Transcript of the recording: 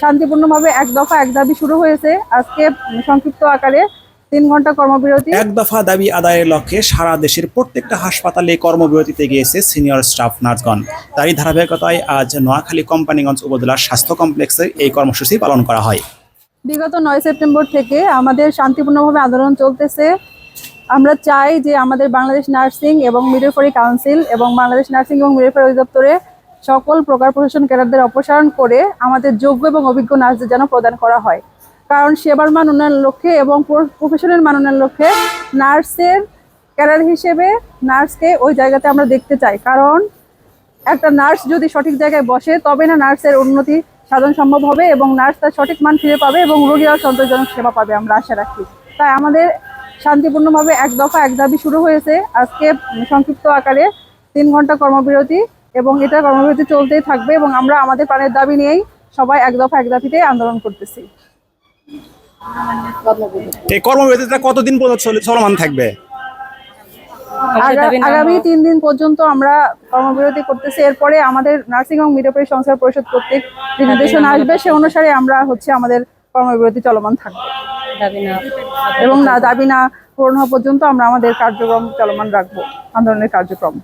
শান্তিপূর্ণভাবে এক দফা এক দাবি শুরু হয়েছে। আজকে সংক্ষিপ্ত আকারে তিন ঘণ্টা কর্মবিরতি। এক দফা দাবি আদায়ের লক্ষ্যে সারা দেশের প্রত্যেকটা হাসপাতালে কর্মবিরতিতে গিয়েছে সিনিয়র স্টাফ নার্সগণ। তারই ধারাবাহিকতায় আজ নোয়াখালী কোম্পানিগঞ্জ উপজেলার স্বাস্থ্য কমপ্লেক্সে এই কর্মসূচি পালন করা হয়। বিগত নয় সেপ্টেম্বর থেকে আমাদের শান্তিপূর্ণভাবে আন্দোলন চলতেছে। আমরা চাই যে আমাদের বাংলাদেশ নার্সিং এবং মিডওয়াইফারি কাউন্সিল এবং বাংলাদেশ নার্সিং এবং মিডওয়াইফারি অধিদপ্তরে সকল প্রকার প্রশাসন ক্যাডারদের অপসারণ করে আমাদের যোগ্য এবং অভিজ্ঞ নার্সদের যেন প্রদান করা হয়। কারণ সেবার মান উন্নয়নের লক্ষ্যে এবং প্রফেশনের মান উন্নয়নের লক্ষ্যে নার্সের ক্যাডার হিসেবে নার্সকে ওই জায়গাতে আমরা দেখতে চাই। কারণ একটা নার্স যদি সঠিক জায়গায় বসে, তবে না নার্সের উন্নতি সাধন সম্ভব হবে এবং নার্স তার সঠিক মান ফিরে পাবে এবং রোগীরাও সন্তোষজনক সেবা পাবে আমরা আশা রাখি। তাই আমাদের শান্তিপূর্ণভাবে এক দফা এক দাবি শুরু হয়েছে। আজকে সংক্ষিপ্ত আকারে তিন ঘণ্টা কর্মবিরতি এবং এটা কর্মবিরতি চলতেই থাকবে এবং আমরা আমাদের প্রাণের দাবি নিয়েই সবাই এক দফা এক দাবিতে আন্দোলন করতেছি। এই কর্মবিরতিটা কতদিন পর্যন্ত চলমান থাকবে? আগামী তিন দিন পর্যন্ত আমরা কর্মবিরতি করতেছি। এরপরে আমাদের নার্সিং এবং মিডওয়াইফারি সংস্কার পরিষদ কর্তৃক যে নির্দেশনা আসবে সে অনুসারে আমরা হচ্ছে আমাদের কর্মবিরতি চলমান থাকবে। এবং না দাবি না পূরণ হওয়া পর্যন্ত আমরা আমাদের কার্যক্রম চলমান রাখব আন্দোলনের কার্যক্রম।